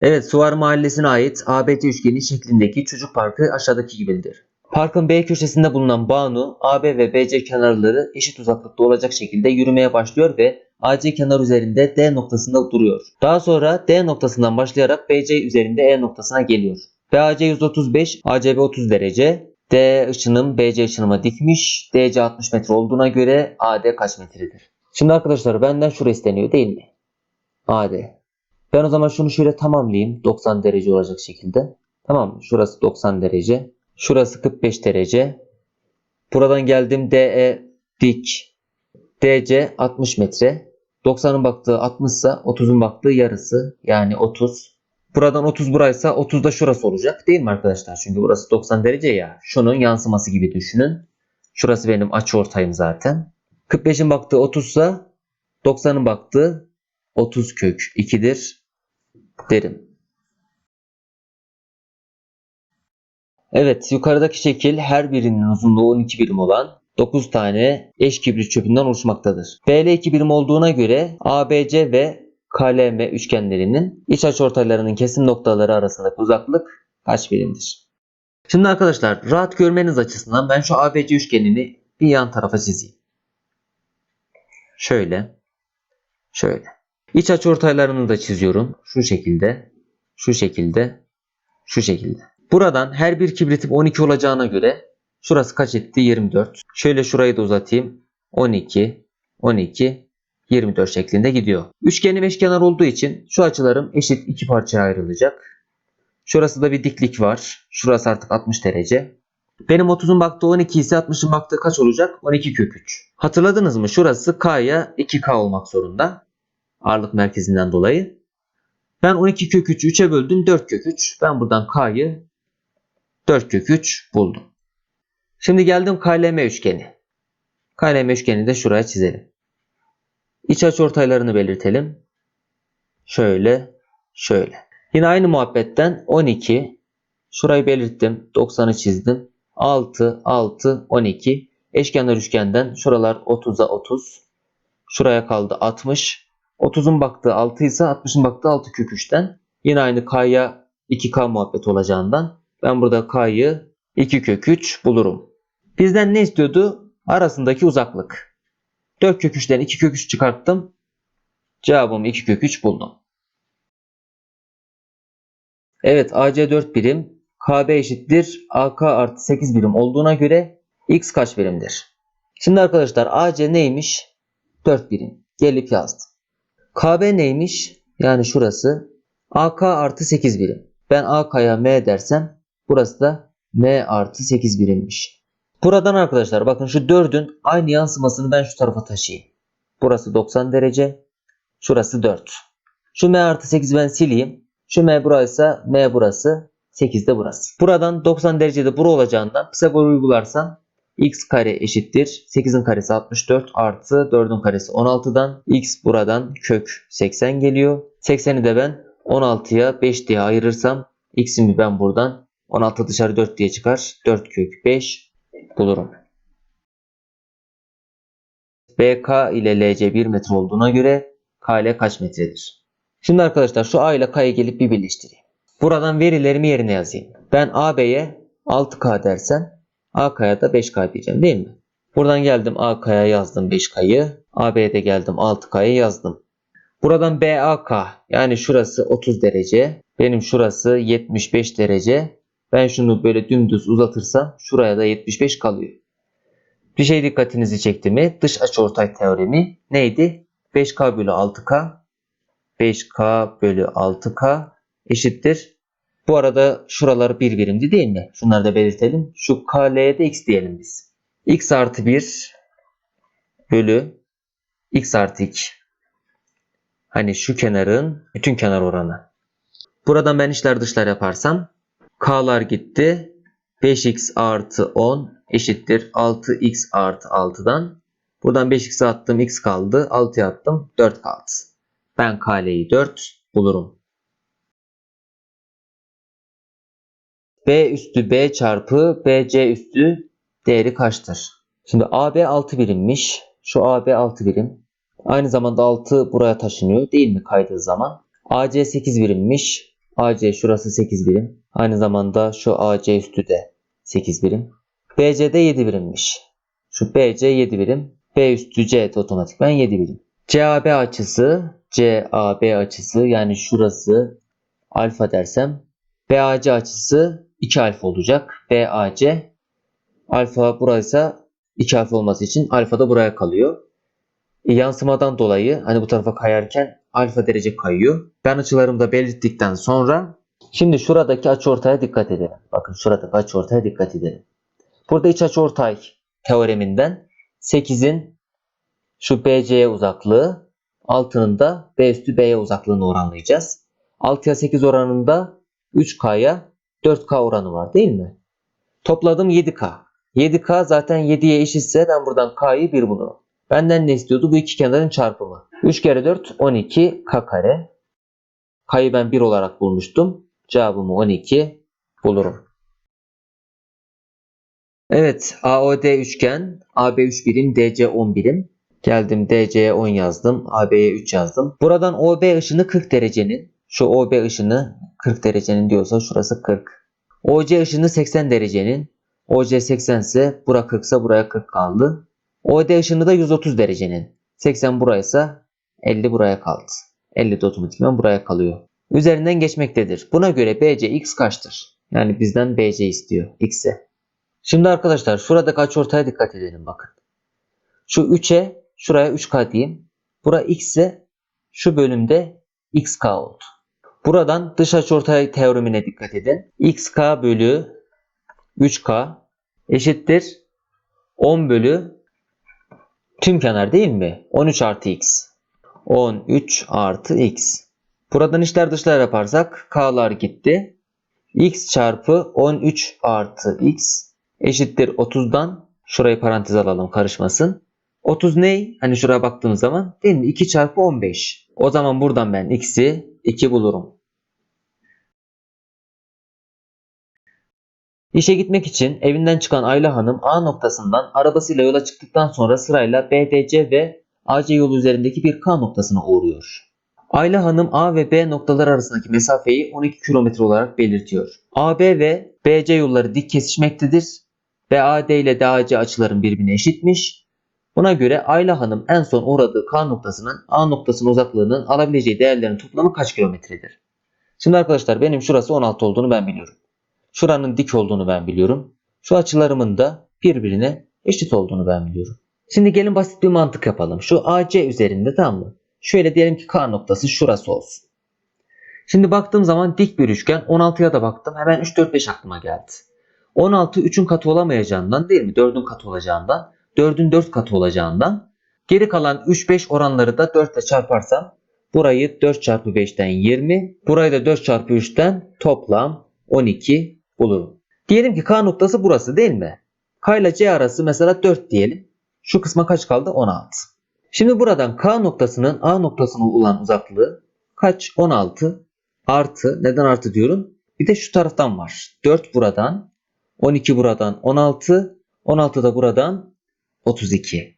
Evet Suvar Mahallesi'ne ait ABC üçgeni şeklindeki çocuk parkı aşağıdaki gibidir. Parkın B köşesinde bulunan Banu, AB ve BC kenarları eşit uzaklıkta olacak şekilde yürümeye başlıyor ve AC kenar üzerinde D noktasında duruyor. Daha sonra D noktasından başlayarak BC üzerinde E noktasına geliyor. BAC 135, ACB 30 derece. D ışınım BC ışınıma dikmiş. DC 60 metre olduğuna göre AD kaç metredir? Şimdi arkadaşlar benden şurası isteniyor değil mi? AD. Ben o zaman şunu şöyle tamamlayayım. 90 derece olacak şekilde. Tamam mı? Şurası 90 derece. Şurası 45 derece. Buradan geldim DE dik. DC 60 metre. 90'ın baktığı 60 ise 30'un baktığı yarısı. Yani 30. Buradan 30 buraysa 30 da şurası olacak. Değil mi arkadaşlar? Çünkü burası 90 derece ya. Şunun yansıması gibi düşünün. Şurası benim açıortayım zaten. 45'in baktığı 30 ise 90'ın baktığı 30 kök 2'dir derim. Evet yukarıdaki şekil her birinin uzunluğu 12 birim olan 9 tane eş kibrit çöpünden oluşmaktadır. BL 2 birim olduğuna göre ABC ve KLM üçgenlerinin iç açıortaylarının kesim noktaları arasındaki uzaklık kaç birimdir? Şimdi arkadaşlar rahat görmeniz açısından ben şu ABC üçgenini bir yan tarafa çizeyim. Şöyle. Şöyle. İç açıortaylarını da çiziyorum. Şu şekilde. Şu şekilde. Şu şekilde. Buradan her bir kibritim 12 olacağına göre şurası kaç etti? 24. Şöyle şurayı da uzatayım. 12, 12, 24 şeklinde gidiyor. Üçgenim eşkenar olduğu için şu açılarım eşit iki parçaya ayrılacak. Şurası da bir diklik var. Şurası artık 60 derece. Benim 30'un baktığı 12 ise 60'ın baktığı kaç olacak? 12 kök 3. Hatırladınız mı? Şurası K'ya 2K olmak zorunda. Ağırlık merkezinden dolayı. Ben 12 kök 3'ü 3'e böldüm 4 kök 3. Ben buradan K'yı 4 kök 3 buldum. Şimdi geldim KLM üçgeni. KLM üçgeni de şuraya çizelim. İç açıortaylarını belirtelim. Şöyle, şöyle. Yine aynı muhabbetten 12. Şurayı belirttim. 90'ı çizdim. 6, 6, 12. Eşkenar üçgenden şuralar 30'a 30. Şuraya kaldı 60. 30'un baktığı 6 ise 60'ın baktığı 6 kök 3'ten. Yine aynı K'ya 2K muhabbet olacağından ben burada K'yı 2 kök 3 bulurum. Bizden ne istiyordu? Arasındaki uzaklık. 4 kök 3'ten 2 kök 3 çıkarttım. Cevabımı 2 kök 3 buldum. Evet AC 4 birim. KB eşittir. AK artı 8 birim olduğuna göre X kaç birimdir? Şimdi arkadaşlar AC neymiş? 4 birim. Gelip yazdım. KB neymiş? Yani şurası. AK artı 8 birim. Ben AK'ya M dersem burası da M artı 8 birimmiş. Buradan arkadaşlar bakın şu 4'ün aynı yansımasını ben şu tarafa taşıyayım. Burası 90 derece. Şurası 4. Şu M artı 8 ben sileyim. Şu M buraysa M burası. 8 de burası. Buradan 90 derecede bura olacağından Pisagor uygularsam x kare eşittir. 8'in karesi 64 artı 4'ün karesi 16'dan x buradan kök 80 geliyor. 80'i de ben 16'ya 5 diye ayırırsam x'imi ben buradan 16 dışarı 4 diye çıkar. 4 kök 5 bulurum. BK ile LC 1 metre olduğuna göre KL kaç metredir? Şimdi arkadaşlar şu A ile K'yı gelip bir birleştireyim. Buradan verilerimi yerine yazayım. Ben AB'ye 6K dersem AK'ya da 5K diyeceğim değil mi? Buradan geldim AK'ya yazdım 5K'yı. AB'ye de geldim 6K'ya yazdım. Buradan BAK yani şurası 30 derece. Benim şurası 75 derece. Ben şunu böyle dümdüz uzatırsam şuraya da 75 kalıyor. Bir şey dikkatinizi çekti mi? Dış açıortay teoremi neydi? 5K bölü 6K 5K bölü 6K eşittir. Bu arada şuralar bir birimdi değil mi? Şunları da belirtelim. Şu KL'ye de x diyelim biz. x artı 1 bölü x artı 2. Hani şu kenarın bütün kenar oranı. Buradan ben içler dışlar yaparsam k'lar gitti. 5x artı 10 eşittir 6x artı 6'dan. Buradan 5x'e attım x kaldı. 6'ya attım 4 kaldı. Ben k'leyi 4 bulurum. B üstü B çarpı BC üstü değeri kaçtır? Şimdi AB 6 birimmiş. Şu AB 6 birim. Aynı zamanda 6 buraya taşınıyor değil mi kaydığı zaman? AC 8 birimmiş. AC şurası 8 birim. Aynı zamanda şu AC üstü de 8 birim. BC de 7 birimmiş. Şu BC 7 birim. B üstü C de otomatikman 7 birim. CAB açısı CAB açısı yani şurası alfa dersem BAC açısı 2 alfa olacak. BAC alfa buraysa 2 alfa olması için alfa da buraya kalıyor. E, yansımadan dolayı hani bu tarafa kayarken alfa derece kayıyor. Ben açılarımı da belirttikten sonra şimdi şuradaki açıortaya dikkat edelim. Bakın şuradaki açıortaya dikkat edelim. Burada iç açıortay teoreminden 8'in şu BC'ye uzaklığı 6'nın da B üstü B'ye uzaklığını oranlayacağız. 6'ya 8 oranında 3K'ya 4K oranı var değil mi? Topladım 7K. 7K zaten 7'ye eşitse ben buradan K'yı 1 bulurum. Benden ne istiyordu? Bu iki kenarın çarpımı. 3 kere 4 12 K kare. K'yı ben 1 olarak bulmuştum. Cevabımı 12 bulurum. Evet AOD üçgen AB 3 birim DC 10 birim. Geldim DC'ye 10 yazdım. AB'ye 3 yazdım. Buradan OB ışını 40 derecenin. Şu OB ışını 40 derecenin diyorsa şurası 40. OC ışını 80 derecenin. OC 80 ise bura 40 ise buraya 40 kaldı. OD ışını da 130 derecenin. 80 buraysa 50 buraya kaldı. 50 de otomatikman buraya kalıyor. Üzerinden geçmektedir. Buna göre BC x kaçtır? Yani bizden BC istiyor. X'e. Şimdi arkadaşlar şuradaki açıortaya dikkat edelim bakın. Şu 3'e şuraya 3K diyeyim. Bura X ise şu bölümde XK oldu. Buradan dış açıortay teoremine dikkat edin. XK bölü 3K eşittir 10 bölü tüm kenar değil mi? 13 artı X. 13 artı X. Buradan içler dışlar yaparsak K'lar gitti. X çarpı 13 artı X eşittir 30'dan şurayı parantez alalım karışmasın. 30 ne? Hani şuraya baktığımız zaman değil mi? 2 çarpı 15. O zaman buradan ben x'i 2 bulurum. İşe gitmek için evinden çıkan Ayla Hanım A noktasından arabasıyla yola çıktıktan sonra sırayla BDC ve AC yolu üzerindeki bir K noktasına uğruyor. Ayla Hanım A ve B noktalar arasındaki mesafeyi 12 kilometre olarak belirtiyor. AB ve BC yolları dik kesişmektedir. BAD ile DAC açıların birbirine eşitmiş. Buna göre Ayla Hanım en son uğradığı K noktasının A noktasının uzaklığının alabileceği değerlerin toplamı kaç kilometredir? Şimdi arkadaşlar benim şurası 16 olduğunu ben biliyorum. Şuranın dik olduğunu ben biliyorum. Şu açılarımın da birbirine eşit olduğunu ben biliyorum. Şimdi gelin basit bir mantık yapalım. Şu AC üzerinde tamam mı? Şöyle diyelim ki K noktası şurası olsun. Şimdi baktığım zaman dik bir üçgen 16'ya da baktım. Hemen 3, 4, 5 aklıma geldi. 16 3'ün katı olamayacağından değil mi? 4'ün katı olacağından. 4'ün 4 katı olacağından. Geri kalan 3, 5 oranları da 4 ile çarparsam burayı 4 çarpı 5'ten 20. Burayı da 4 çarpı 3'ten toplam 12 bulurum. Diyelim ki K noktası burası değil mi? K ile C arası mesela 4 diyelim. Şu kısma kaç kaldı? 16. Şimdi buradan K noktasının A noktasına olan uzaklığı kaç? 16 artı neden artı diyorum? Bir de şu taraftan var. 4 buradan 12 buradan 16 16 da buradan 32.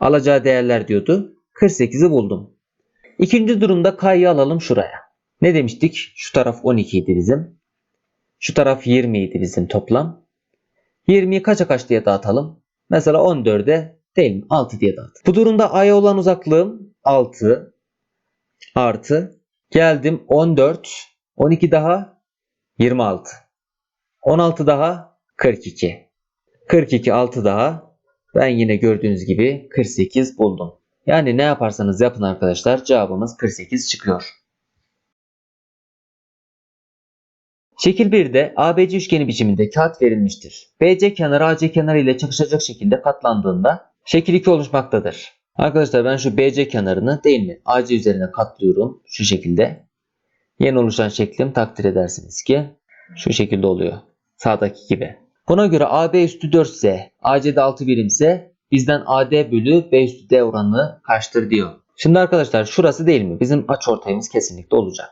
Alacağı değerler diyordu. 48'i buldum. İkinci durumda K'yı alalım şuraya. Ne demiştik? Şu taraf 12 idi bizim. Şu taraf 20 idi bizim toplam. 20'yi kaça kaç diye dağıtalım? Mesela 14'e değil mi? 6 diye dağıt. Bu durumda A'ya olan uzaklığım 6 artı geldim 14 12 daha 26 16 daha 42 42 6 daha ben yine gördüğünüz gibi 48 buldum. Yani ne yaparsanız yapın arkadaşlar cevabımız 48 çıkıyor. Şekil 1'de ABC üçgeni biçiminde kağıt verilmiştir. BC kenarı AC kenarı ile çakışacak şekilde katlandığında şekil 2 oluşmaktadır. Arkadaşlar ben şu BC kenarını değil mi AC üzerine katlıyorum şu şekilde. Yeni oluşan şeklim takdir edersiniz ki şu şekilde oluyor. Sağdaki gibi. Buna göre AB üstü 4 ise AC'de 6 birimse bizden AD bölü B üstü D oranı kaçtır diyor. Şimdi arkadaşlar şurası değil mi? Bizim açıortayımız kesinlikle olacak.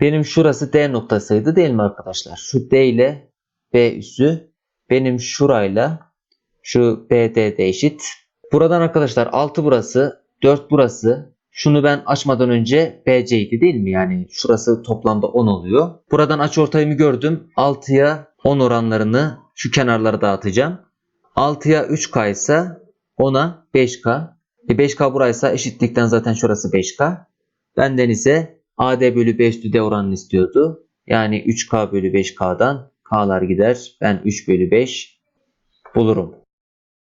Benim şurası D noktasıydı değil mi arkadaşlar? Şu D ile B üssü benim şurayla şu BD de eşit. Buradan arkadaşlar 6 burası, 4 burası, Şunu ben açmadan önce BC'ydi değil mi? Yani şurası toplamda 10 oluyor. Buradan açıortayımı gördüm. 6'ya 10 oranlarını şu kenarlara dağıtacağım. 6'ya 3K ise 10'a 5K. E 5K buraysa eşitlikten zaten şurası 5K. Benden ise AD bölü 5 D oranını istiyordu. Yani 3K bölü 5K'dan K'lar gider. Ben 3 bölü 5 bulurum.